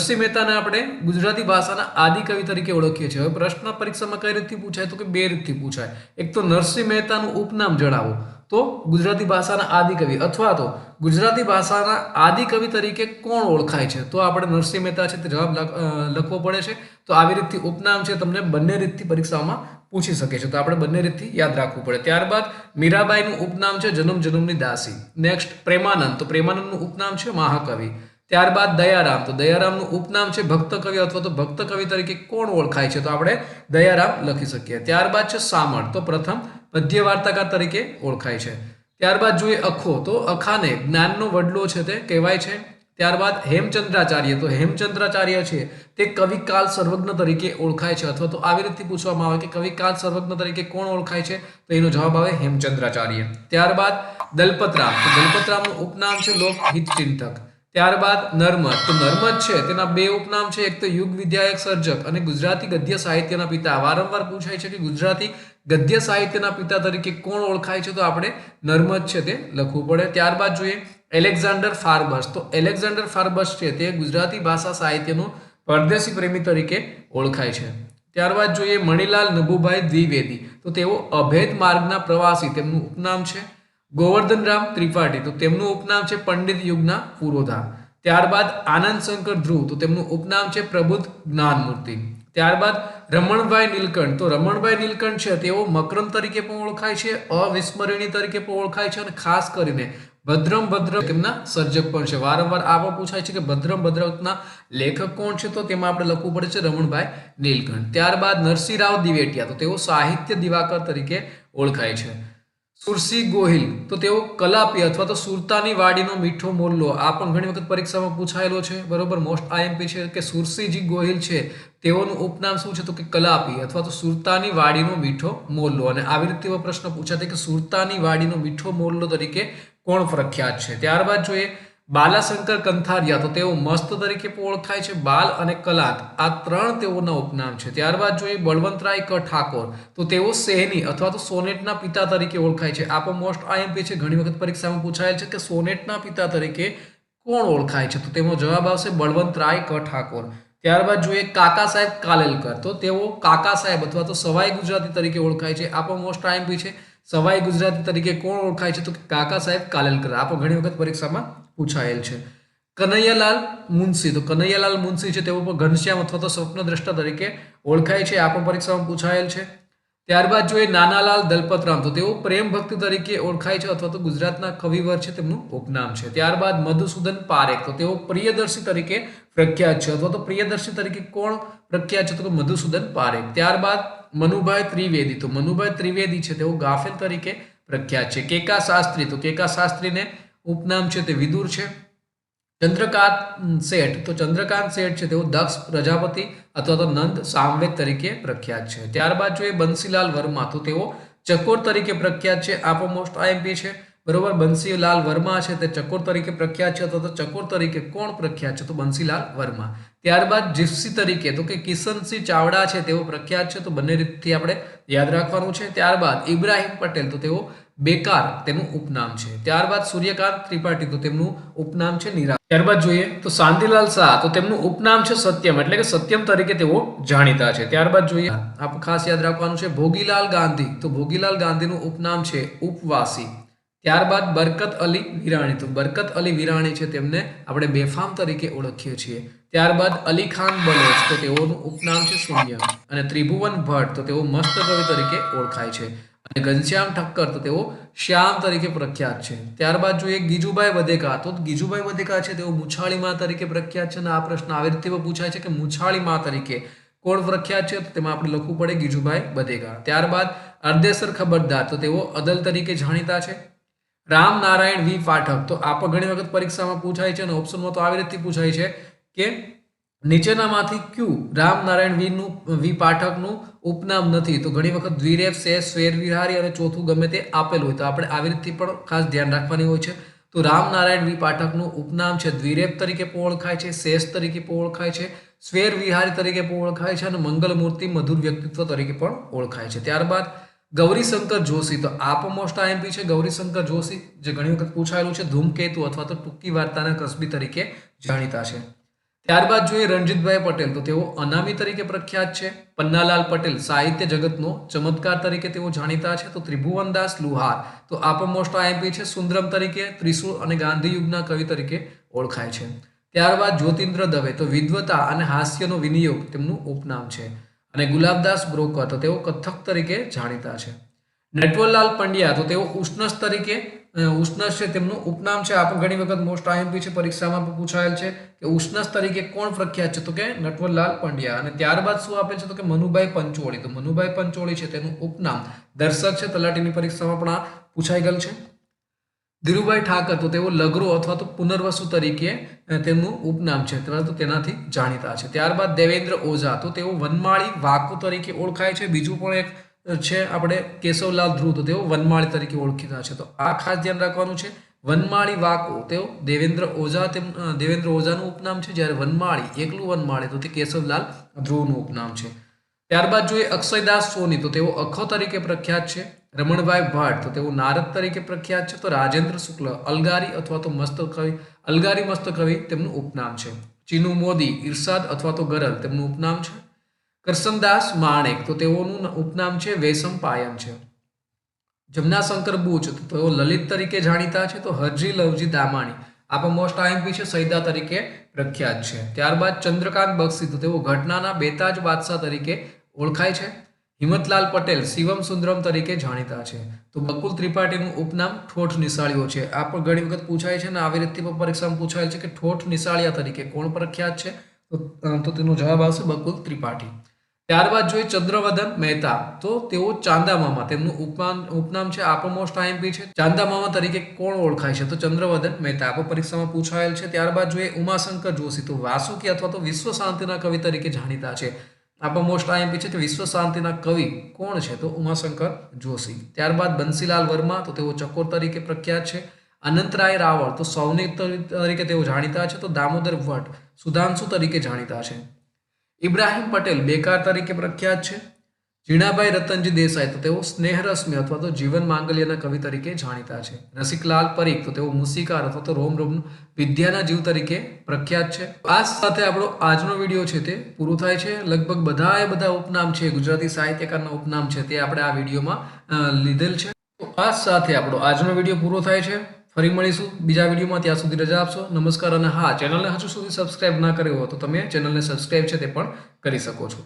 નરસિંહ મહેતાને આપણે ગુજરાતી ભાષાના આદિકવિ તરીકે ઓળખીએ છીએ. હવે પ્રશ્ન પરીક્ષામાં કઈ રીતથી પૂછાય તો કે બે રીતથી પૂછાય. એક તો નરસિંહ મહેતાનું ઉપનામ જણાવો. તો ગુજરાતી ભાષાના આદિકવિ અથવા તો ગુજરાતી ભાષાના આદિકવિ તરીકે કોણ ઓળખાય છે? તો આપણે નરસિંહ મહેતા છે તે જવાબ લખ- લખવો પડે છે. તો આવી રીતથી ઉપનામ છે તમને બંને રીતથી પરીક્ષાઓમાં પૂછી શકે છે. તો આપણે બંને રીતથી યાદ રાખવું પડે. ત્યારબાદ મીરાબાઈનું ઉપનામ છે જન્મ જન્મની દાસી. નેક્સ્ટ પ્રેમાનંદ. તો પ્રેમાનંદનું ઉપનામ છે મહાકવિ. ત્યારબાદ દયારામ. તો દયારામનું ઉપનામ છે ભક્ત કવિ અથવા તો ભક્ત કવિ તરીકે કોણ ઓળખાય છે? તો આપણે દયારામ લખી શકીએ. ત્યારબાદ છે સામળ. તો પ્રથમ પદ્ય વાર્તાકાર તરીકે ઓળખાય છે. ત્યારબાદ જોઈએ અખો. તો અખાને જ્ઞાનનો વડલો છે તે કહેવાય છે. ત્યારબાદ હેમચંદ્રાચાર્ય. તો હેમચંદ્રાચાર્ય છે તે કવિકાલ સર્વજ્ઞ તરીકે ઓળખાય છે. અથવા તો આવી રીતે પૂછવામાં આવે કે કવિકાલ સર્વજ્ઞ તરીકે કોણ ઓળખાય છે? તો એનો જવાબ આવે હેમચંદ્રાચાર્ય. ત્યારબાદ દલપતરામ. દલપતરામનું ઉપનામ છે લોકહિત ચિંતક ત્યારબાદ નર્મદ. તો નર્મદ છે, તેના બે ઉપનામ છે, એક તો યુગ વિદ્યાયક સર્જક અને ગુજરાતી ગદ્ય સાહિત્યના પિતા. વારંવાર પૂછાય છે કે ગુજરાતી ગદ્ય સાહિત્યના પિતા તરીકે કોણ ઓળખાય છે? તો આપણે નર્મદ છે તે લખવું પડે. ત્યારબાદ જોઈએ એલેક્ઝાન્ડર ફાર્બસ. તો એલેક્ઝાન્ડર ફાર્બસ છે તે ગુજરાતી ભાષા સાહિત્યનો પરદેશી પ્રેમી તરીકે ઓળખાય છે. ત્યારબાદ જોઈએ મણિલાલ નભુભાઈ દ્વિવેદી. તો તેઓ અભેદ માર્ગના પ્રવાસી. તેમનું ઉપનામ છે ગોવર્ધનરામ ત્રિપાઠી, તો તેમનું ઉપનામ છે પંડિત યુગના પુરોધા ત્યારબાદ આનંદ શંકર ધ્રુવ, તો તેમનું ઉપનામ છે પ્રબુદ્ધ જ્ઞાનમૂર્તિ. ત્યારબાદ રમણભાઈ નીલકંઠ, તો રમણભાઈ નીલકંઠ છે, તેઓ મકરમ તરીકે પણ ઓળખાય છે, અવિસ્મરણીય તરીકે પણ ઓળખાય છે અને ખાસ કરીને ભદ્રમ ભદ્ર તેમના સર્જક પણ છે. વારંવાર આ પણ પૂછાય છે કે ભદ્રમ ભદ્રકના લેખક કોણ છે, તો તેમાં આપણે લખવું પડે છે રમણભાઈ નીલકંઠ. ત્યારબાદ નરસિંહરાવ દિવેટિયા, તો તેઓ સાહિત્ય દિવાકર તરીકે ઓળખાય છે. સુરસી ગોહિલ, તો તેઓ કલાપી અથવા તો સુરતાની વાડીનો મીઠો મોલ્લો. આ પણ ઘણી વખત પરીક્ષામાં પૂછાયેલો છે. બરોબર મોસ્ટ આઈએમપી છે કે સુરસીજી ગોહિલ છે, તેઓનું ઉપનામ શું છે? તો કે કલાપી અથવા તો સુરતાની વાડીનો મીઠો મોલ્લો. અને આવી રીતે એવો પ્રશ્ન પૂછાતે કે સુરતાની વાડીનો મીઠો મોલ્લો તરીકે કોણ પ્રખ્યાત છે? ત્યારબાદ જોઈએ બાલાશંકર કંથારિયા તો તેઓ મસ્ત તરીકે ઓળખાય છે બાલ અને કલાત આ ત્રણ તેઓના ઉપનામ છે. ત્યારબાદ જોઈએ બળવંતરાય ક ઠાકોર. તો તેઓ સેહની અથવા તો સોનેટના પિતા તરીકે ઓળખાય છે. આ પણ મોસ્ટ આઈએમપી છે. ઘણી વખત પરીક્ષામાં પૂછાયેલ છે કે સોનેટના પિતા તરીકે કોણ ઓળખાય છે? તો તેનો જવાબ આવશે બળવંતરાય ક ઠાકોર. ત્યારબાદ જોઈએ કાકા સાહેબ કાલેલકર. તો તેઓ કાકા સાહેબ અથવા તો સવાઈ ગુજરાતી તરીકે ઓળખાય છે. આ પણ મોસ્ટ આઈએમપી છે. સવાઈ ગુજરાતી તરીકે કોણ ઓળખાય છે? તો કાકા સાહેબ કાલેલકર. આ પણ ઘણી વખત પરીક્ષામાં પૂછાયેલ છે. કનૈયાલાલ મુનશી. તો કનૈયાલાલ મુનશી છે, તેઓ પણ ઘનશ્યામ અથવા તો સ્વપ્નદ્રષ્ટા તરીકે ઓળખાય છે. આ પરીક્ષામાં પૂછાયેલ છે. ત્યારબાદ જોઈએ નાનાલાલ દલપતરામ. તો તેઓ પ્રેમ ભક્તિ તરીકે ઓળખાય છે અથવા તો ગુજરાતના કવિવર છે, તેમનું ઉપનામ છે. ત્યારબાદ મધુસૂદન પારેખ. તો તેઓ પ્રિયદર્શી તરીકે પ્રખ્યાત છે અથવા તો પ્રિયદર્શી તરીકે કોણ પ્રખ્યાત છે? તો મધુસૂદન પારેખ. ત્યારબાદ મનુભાઈ ત્રિવેદી. તો મનુભાઈ ત્રિવેદી છે તેઓ ગાફેલ તરીકે પ્રખ્યાત છે. કેકા શાસ્ત્રી? તો કેકા શાસ્ત્રીને ઉપનામ છે તે વિદુર છે. ચંદ્રકાંત શેઠ. તો ચંદ્રકાંત શેઠ છે તેઓ દક્ષ પ્રજાપતિ અથવા તો નંદ સામવેદ તરીકે પ્રખ્યાત છે. ત્યારબાદ જોઈએ બંસીલાલ વર્મા. તો તેઓ ચકોર તરીકે પ્રખ્યાત છે. આપો મોસ્ટ આઈએમપી છે. બરોબર? બંસીલાલ વર્મા છે તે ચકોર તરીકે પ્રખ્યાત છે અથવા તો ચકોર તરીકે કોણ પ્રખ્યાત છે? તો બંસીલાલ વર્મા. ત્યારબાદ જીપ્સી તરીકે, તો કે કિશનસિંહ ચાવડા છે તેઓ પ્રખ્યાત છે, તો બંને રીતથી આપણે યાદ રાખવાનું છે. ત્યારબાદ ઇબ્રાહિમ પટેલ, તો તેઓ બેકાર, તેનું ઉપનામ છે. ત્યારબાદ સૂર્યકાંત ત્રિપાઠી, તો તેમનું ઉપનામ છે નિરા. ત્યારબાદ જોઈએ, તો શાંતિલાલ શાહ, તો તેમનું ઉપનામ છે સત્યમ, એટલે કે સત્યમ તરીકે તેઓ જાણીતા છે. ત્યારબાદ જોઈએ, આપ ખાસ યાદ રાખવાનું છે, ભોગીલાલ ગાંધી, તો ભોગીલાલ ગાંધીનું ઉપનામ છે ઉપવાસી. ત્યારબાદ બરકત અલી વિરાણી. તો બરકત અલી વિરાણી છે તેમને આપણે બેફામ તરીકે ઓળખીએ છીએ. ત્યારબાદ અલી ખાન બલોચ તો તેઓનું ઉપનામ છે શૂન્ય. અને ત્રિભુવન ભટ્ટ, તો તેઓ મસ્ત કવિ તરીકે ઓળખાય છે. અને ઘનશ્યામ ઠક્કર, તો તેઓ શ્યામ તરીકે પ્રખ્યાત છે. ત્યારબાદ જોઈએ ગીજુભાઈ વધેકા. તો ગીજુભાઈ વધેકા છે, તેઓ મુછાળી માં તરીકે પ્રખ્યાત છે. અને આ પ્રશ્ન આવી રીતે પૂછાય છે કે મુછાળી માં તરીકે કોણ પ્રખ્યાત છે? તો તેમાં આપણે લખવું પડે ગીજુભાઈ વધેકા. ત્યારબાદ અર્ધેસર ખબરદાર, તો તેઓ અદલ તરીકે જાણીતા છે. રામ નારાયણ વી પાઠક. તો આ પણ ઘણી વખત પરીક્ષામાં પૂછાય છે અને ઓપ્શનમાં તો આવી રીતથી પૂછાય છે કે નીચેનામાંથી ક્યુ રામ નારાયણ વીનું, વી પાઠકનું ઉપનામ નથી? તો ઘણી વખત દ્વિરેફ શેષ સ્વેર, વિહારી અને ચોથું ગમે તે આપેલું હોય તો આપણે આવી રીતથી પણ ખાસ ધ્યાન રાખવાની હોય છે. તો રામ નારાયણ વી પાઠકનું ઉપનામ છે, દ્વિરેફ તરીકે પણ ઓળખાય છે, શેષ તરીકે પણ ઓળખાય છે, સ્વેર, વિહારી તરીકે પણ ઓળખાય છે અને મંગલમૂર્તિ મધુર વ્યક્તિત્વ તરીકે પણ ઓળખાય છે. ત્યારબાદ ગૌરીશંકર જોશી, તો આ પણ મોસ્ટ આઈએમપી છે, ગૌરીશંકર જોશી, જે ઘણી વખત પૂછાયેલું છે, ધૂમકેતુ અથવા તો ટૂંકી વાર્તાના કસબી તરીકે જાણીતા છે. ત્યારબાદ જોઈએ રણજીતભાઈ પટેલ, તો તેઓ અનામી તરીકે પ્રખ્યાત છે. પન્નાલાલ પટેલ, સાહિત્ય જગતનો ચમત્કાર તરીકે તેઓ જાણીતા છે. તો ત્રિભુવનદાસ લુહાર, તો આપો મોસ્ટ આઈએમપી છે, સુંદરમ તરીકે ત્રિશુળ અને ગાંધી યુગના કવિ તરીકે ઓળખાય છે. ત્યારબાદ જ્યોતિન્દ્ર દવે, તો વિદ્વતા અને હાસ્યનો વિનિયોગ, તેમનું ઉપનામ છે. અને ગુલાબદાસ બ્રોકર તો તેઓ કથક તરીકે જાણીતા છે. નટવરલાલ પંડ્યા તો તેઓ ઉષ્ણસ તરીકે ઉષ્ણસ છે તેમનું ઉપનામ છે. આપણે ઘણી વખત મોસ્ટ આઈએમપી છે પરીક્ષામાં પૂછાયેલ છે કે ઉષ્ણસ તરીકે કોણ પ્રખ્યાત છે? તો કે નટવરલાલ પંડ્યા. અને ત્યારબાદ શું આપે છે? તો કે મનુભાઈ પંચોળી. તો મનુભાઈ પંચોળી છે તેનું ઉપનામ દર્શક છે તલાટીની પરીક્ષામાં પણ આ પૂછાઈ ગયેલ છે. ધીરુભાઈ ઠાકર, તો તેઓ લગરો અથવા તો પુનર્વસુ તરીકે તેમનું ઉપનામ છે. પરંતુ તેનાથી જાણીતા છે. ત્યારબાદ દેવેન્દ્ર ઓઝા, તો તેઓ વનમાળી વાકો તરીકે ઓળખાય છે. બીજું પણ એક છે આપણે કેશવલાલ ધ્રુવ, તો તેઓ વનમાળી તરીકે ઓળખીતા છે. તો આ ખાસ ધ્યાન રાખવાનું છે. વનમાળી વાકો, તેઓ દેવેન્દ્ર ઓઝા, તેમ દેવેન્દ્ર ઓઝાનું ઉપનામ છે. જ્યારે વનમાળી, એકલું વનમાળી, તો તે કેશવલાલ ધ્રુવનું ઉપનામ છે. ત્યારબાદ જોઈએ અક્ષયદાસ સોની, તો તેઓ અખો તરીકે પ્રખ્યાત છે. રમણભાઈ ભટ્ટ તો તેઓ નારદ તરીકે પ્રખ્યાત છે, તો રાજેન્દ્ર શુક્લ, અલગારી અથવા તો મસ્ત કવિ, અલગારી મસ્ત કવિ તેમનું ઉપનામ છે. ચીનુ મોદી ઇરશાદ અથવા તો ગરલ તેમનું ઉપનામ છે. કરસનદાસ માણેક, તો તેઓનું ઉપનામ છે, વેસમ પાયમ છે. જમનાશંકર બુચ, તો તેઓ લલિત તરીકે જાણીતા છે, તો હરજી લવજી દામાણી આપણા મોસ્ટ આઈએમપી છે, સૈદા તરીકે પ્રખ્યાત છે. ત્યારબાદ ચંદ્રકાંત બક્ષી, તો તેઓ ઘટનાના બેતાજ બાદશાહ તરીકે ઓળખાય છે. હિંમતલાલ પટેલ શિવમ સુંદરમ તરીકે જાણીતા છે. તો બકુલ ત્રિપાઠીનું ઉપનામ ઠોઠ નિશાળીઓ છે. આ પણ ઘણી વખત પૂછાય છે ને આવી રીતથી પણ પરીક્ષામાં પૂછાયેલ છે કે ઠોઠ નિશાળિયા તરીકે કોણ પ્રખ્યાત છે? તો તેનો જવાબ આવશે બકુલ ત્રિપાઠી. ત્યારબાદ જોઈએ ચંદ્રવદન મહેતા. તો તેઓ ચાંદામામા, તેમનું ઉપનામ ઉપનામ છે આપો મોસ્ટ આઈએમપી છે. ચાંદામામા તરીકે કોણ ઓળખાય છે? તો ચંદ્રવદન મહેતા. આ પરીક્ષામાં પૂછાયેલ છે. ત્યારબાદ જોઈએ ઉમાશંકર જોશી. તો વાસુકી અથવા તો વિશ્વ શાંતિના કવિ તરીકે જાણીતા છે. આપો મોસ્ટ આઈએમપી છે કે વિશ્વ શાંતિના કવિ કોણ છે? તો ઉમાશંકર જોશી. ત્યારબાદ બંસીલાલ વર્મા, તો તેઓ ચકોર તરીકે પ્રખ્યાત છે. અનંતરાય રાવળ, તો સૌની તરીકે તેઓ જાણીતા છે. તો દામોદર ભટ્ટ, સુધાંશુ તરીકે જાણીતા છે. ઇબ્રાહિમ પટેલ, બેકાર તરીકે પ્રખ્યાત છે. જીણાભાઈ રતનજી દેસાઈ તો તેઓ સ્નેહરશ્મિ અથવા તો જીવન માંગલ્યના કવિ તરીકે જાણીતા છે. રસિકલાલ પરીખ તો તેઓ મુસિકાર અથવા તો રોમ રોમ વિદ્યાના જીવ તરીકે પ્રખ્યાત છે. આ સાથે આપણો આજનો વીડિયો છે તે પૂરો થાય છે. લગભગ બધા એ બધા ઉપનામ છે, ગુજરાતી સાહિત્યકારના ઉપનામ છે તે આપણે આ વિડીયોમાં લીધેલ છે. તો આ સાથે આપણો આજનો વીડિયો પૂરો થાય છે. ફરી મળીશું બીજા વિડીયોમાં. ત્યાં સુધી રજા આપશો. નમસ્કાર અને હા, ચેનલને હજુ સુધી સબસ્ક્રાઇબ ના કર્યો હોય તો તમે ચેનલને સબસ્ક્રાઇબ છે તે પણ કરી શકો છો.